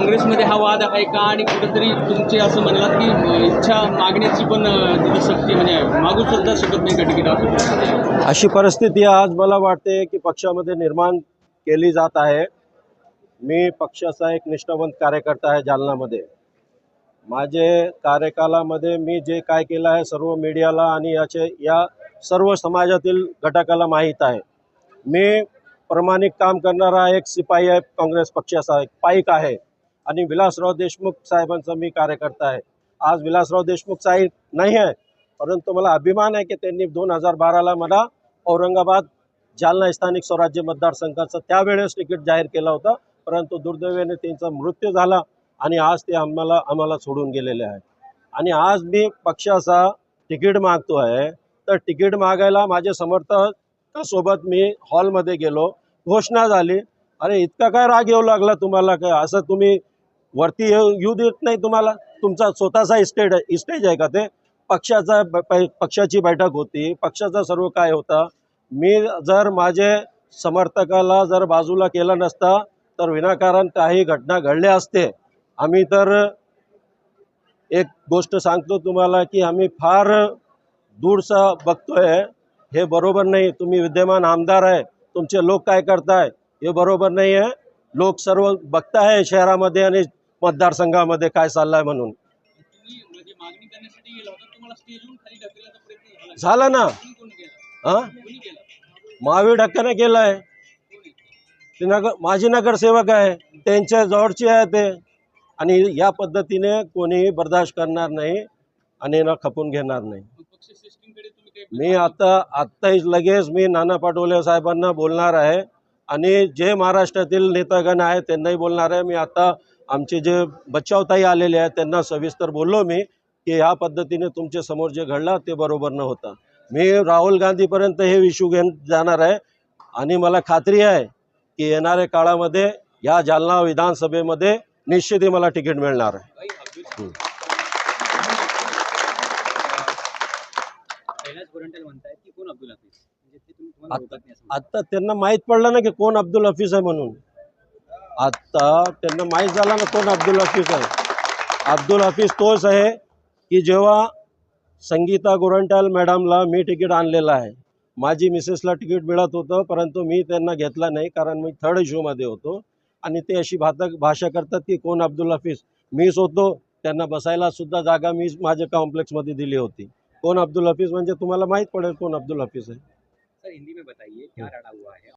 काँग्रेसमध्ये हा वाद आहे का? आणि कुठंतरी तुमचे असं म्हणलात की इच्छा मागण्याची पण तिथं शक्ती म्हणजे मागू सुद्धा शकत नाही का तिकीट अशी परिस्थिती आज मला वाटते की पक्षामध्ये निर्माण केली जात आहे. मी पक्षाचा एक निष्ठावंत कार्यकर्ता आहे जालनामध्ये. माझे कार्यकालामध्ये मी जे काय केलं आहे सर्व मीडियाला आणि याचे या सर्व समाजातील घटकाला माहीत आहे. मी प्रामाणिक काम करणारा एक सिपाही आहे काँग्रेस पक्षाचा एक पाईक आहे. आणि विलासराव देशमुख साहेबांचा मी कार्यकर्ता आहे. आज विलासराव देशमुख साहेब नाही आहे परंतु मला अभिमान आहे की त्यांनी दोन हजार बाराला मला औरंगाबाद जालना स्थानिक स्वराज्य मतदारसंघाचं त्यावेळेस तिकीट जाहीर केलं होतं परंतु दुर्दैवाने त्यांचा मृत्यू झाला आणि आज ते आम्हाला आम्हाला सोडून गेलेले आहे आणि आज मी पक्षाचा तिकीट मागतो आहे तर तिकीट मागायला माझे समर्थकासोबत मी हॉलमध्ये गेलो घोषणा झाली अरे इतका काय राग येऊ लागला तुम्हाला? काय असं तुम्ही वरती येऊ देत नाही तुम्हाला. तुमचा स्वतःचा इस्टेट आहे. इस्टेज आहे का ते? पक्षाचा पक्षाची बैठक होती. पक्षाचा सर्व काय होता? मी जर माझे समर्थकाला जर बाजूला केलं नसता तर विनाकारण काही घटना घडल्या असते. आम्ही तर एक गोष्ट सांगतो तुम्हाला की आम्ही फार दूरचा बघतोय. हे बरोबर नाही. तुम्ही विद्यमान आमदार आहे. तुमचे लोक काय करताय? हे बरोबर नाही आहे लोक सर्व बघताय शहरामध्ये आणि मतदारसंघामध्ये काय चाललंय म्हणून. झालं झाला ना. कोणी महावीर ढक्क्याने केलाय. ते नगर माजी नगरसेवक आहे त्यांच्या जवळचे आहे ते. आणि या पद्धतीने कोणीही बर्दाश्त करणार नाही आणि ना खपून घेणार नाही. मी आता आत्ताच लगेच मी नाना पाटोले साहेबांना बोलणार आहे. आणि जे महाराष्ट्रातील नेतागण आहेत त्यांनाही बोलणार आहे. मी आता आमचे जे बचावताई आलेले आहेत त्यांना सविस्तर बोललो मी की ह्या पद्धतीने तुमच्यासमोर जे घडलं ते बरोबर न होता. मी राहुल गांधीपर्यंत हे इश्यू घेऊन जाणार आहे आणि मला खात्री आहे की येणाऱ्या काळामध्ये या जालना विधानसभेमध्ये निश्चितही मला तिकीट मिळणार आहे. म्हणजे. आता त्यांना माहीत पडलं ना की कोण अब्दुल हफीज आहे म्हणून. आत्ता त्यांना माहीत झाला ना कोण अब्दुल हफीज आहे. अब्दुल हफीज तोच आहे की जेव्हा संगीता गोरंट्याल मॅडमला मी तिकीट आणलेलं आहे. माझी मिसेसला तिकीट मिळत होतं परंतु मी त्यांना घेतला नाही कारण मी थर्ड इश्यूमध्ये होतो. आणि ते अशी भातक भाषा करतात की कोण अब्दुल हफीज? मीच होतो. त्यांना बसायला सुद्धा जागा मीच माझ्या कॉम्प्लेक्समध्ये दिली होती. कोण अब्दुल हफीज म्हणजे तुम्हाला माहीत पडेल कोण अब्दुल हफीज आहे. सर हिंदी में बताइए क्या रटा हुआ है?